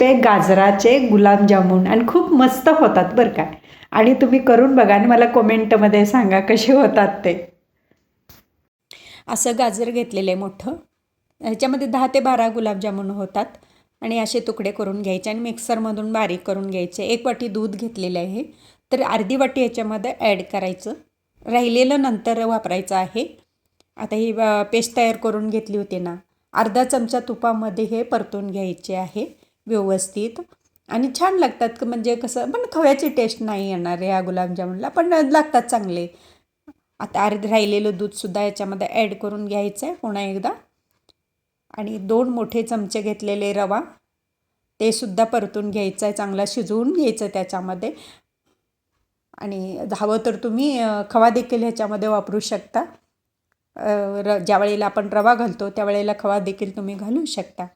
Recipe आहे गाजराचे गुलाबजामुन आणि खूप मस्त होतात बरं का. आणि तुम्ही करून बघा आणि मला कमेंटमध्ये सांगा कसे होतात ते. असं गाजर घेतलेलं आहे मोठं. ह्याच्यामध्ये दहा ते बारा गुलाबजामुन होतात. आणि असे तुकडे करून घ्यायचे आणि मिक्सरमधून बारीक करून घ्यायचे. एक वाटी दूध घेतलेलं आहे. तर अर्धी वाटी ह्याच्यामध्ये ॲड करायचं. राहिलेलं नंतर वापरायचं आहे. आता ही पेस्ट तयार करून घेतली होती ना. अर्धा चमचा तुपामध्ये हे परतून घ्यायचे आहे. व्यवस्थित. आणि छान लागतात म्हणजे कसं पण खव्याची टेस्ट नाही येणार या गुलाबजामुनला. पण लागतात चांगले. आता अर्ध राहिलेलं दूधसुद्धा याच्यामध्ये ॲड करून घ्यायचं आहे पुन्हा एकदा. आणि दोन मोठे चमचे घेतलेले रवा. ते सुद्धा परतून घ्यायचं आहे चांगला शिजवून घ्यायचं त्याच्यामध्ये. आणि हवं तर तुम्ही खवा देखील ह्याच्यामध्ये वापरू शकता. र ज्या वेळेला आपण रवा घालतो त्यावेळेला खवा देखील तुम्ही घालू शकता.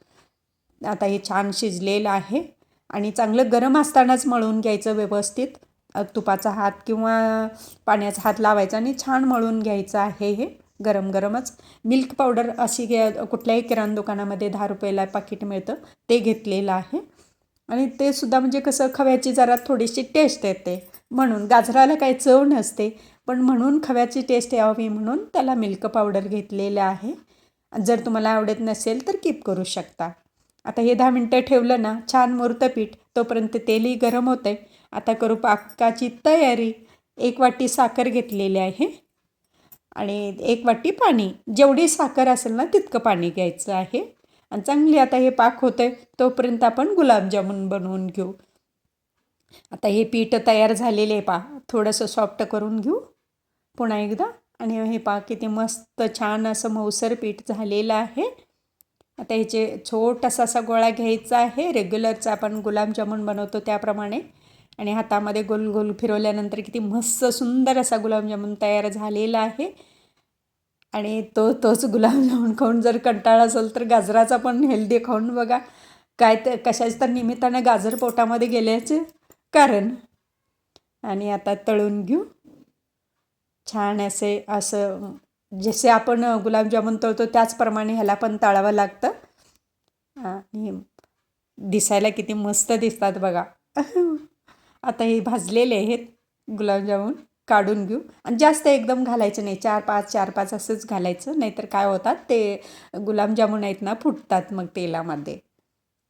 आता हे छान शिजलेलं आहे. आणि चांगलं गरम असतानाच मळून घ्यायचं व्यवस्थित. तुपाचा हात किंवा पाण्याचा हात लावायचा आणि छान मळून घ्यायचं आहे हे गरम गरमच. मिल्क पावडर अशी कुठल्याही किराणा दुकानामध्ये दहा रुपयाला पाकिट मिळतं ते घेतलेलं आहे. आणि ते सुद्धा म्हणजे कसं खव्याची जरा थोडीशी टेस्ट येते. म्हणून गाजराला काही चव नसते पण म्हणून खव्याची टेस्ट यावी म्हणून त्याला मिल्क पावडर घेतलेलं आहे. जर तुम्हाला आवडत नसेल तर कीप करू शकता. आता हे दहा मिनटं ठेवलं ना छान मुरतं पीठ तोपर्यंत तेलही गरम होतं आहे आता करू पाकाची तयारी. एक वाटी साखर घेतलेली आहे. आणि एक वाटी पाणी. जेवढी साखर असेल ना तितकं पाणी घ्यायचं आहे. आणि चांगली आता हे पाक होतं आहे तोपर्यंत आपण गुलाबजामुन बनवून घेऊ. आता हे पीठ तयार झालेले आहे पा. थोडंसं सॉफ्ट करून घेऊ. पुन्हा एकदा. आणि हे पा किती मस्त छान असं मऊसर पीठ झालेलं आहे. आता ह्याचे छोटासा असा गोळा घ्यायचा आहे रेग्युलरचा आपण गुलाबजामुन बनवतो त्याप्रमाणे. आणि हातामध्ये गोल गोल फिरवल्यानंतर किती मस्त सुंदर असा गुलाबजामुन तयार झालेला आहे. आणि तो तोच गुलाबजामुन खाऊन जर कंटाळा असेल तर गाजराचा पण हेल्दी खाऊन बघा. काय तर कशाच तर निमित्तानं गाजर पोटामध्ये गेल्याचे कारण. आणि आता तळून घेऊ. छान असे असं जसे आपण गुलाबजामुन तळतो त्याचप्रमाणे ह्याला पण तळावं लागतं. आणि दिसायला किती मस्त दिसतात बघा. आता हे भाजलेले आहेत गुलाबजामुन काढून घेऊ. आणि जास्त एकदम घालायचं नाही चार पाच चार पाच असंच घालायचं नाहीतर काय होतात ते गुलाबजामुन आहेत ना फुटतात मग तेलामध्ये.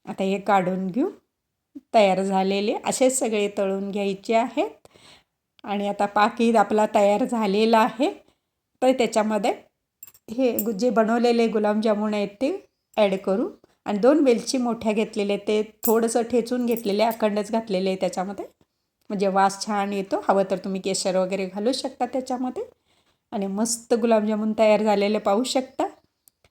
आता हे काढून घेऊ. तयार झालेले असेच सगळे तळून घ्यायचे आहेत. आणि आता पाकीत आपला तयार झालेला आहे. तर त्याच्यामध्ये. हे जे बनवलेले गुलाबजामुन आहेत ते ॲड करू. आणि दोन वेलची मोठ्या घेतलेले ते थोडंसं ठेचून घेतलेले अखंडच घातलेले आहे त्याच्यामध्ये. म्हणजे वास छान येतो हवं तर तुम्ही केशर वगैरे घालू शकता त्याच्यामध्ये. आणि मस्त गुलाबजामुन तयार झालेले पाहू शकता.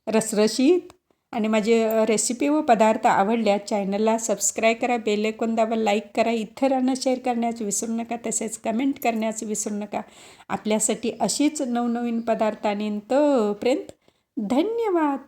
रसरशीत आणि माझे रेसिपी व पदार्थ आवडल्या चॅनलला सबस्क्राईब करा बेलेकोन दाबा लाईक करा इतरांना शेअर करण्यास विसरू नका तसेच कमेंट करण्यास विसरू नका. आपल्यासाठी अशीच नवनवीन पदार्थ आणि तोपर्यंत धन्यवाद!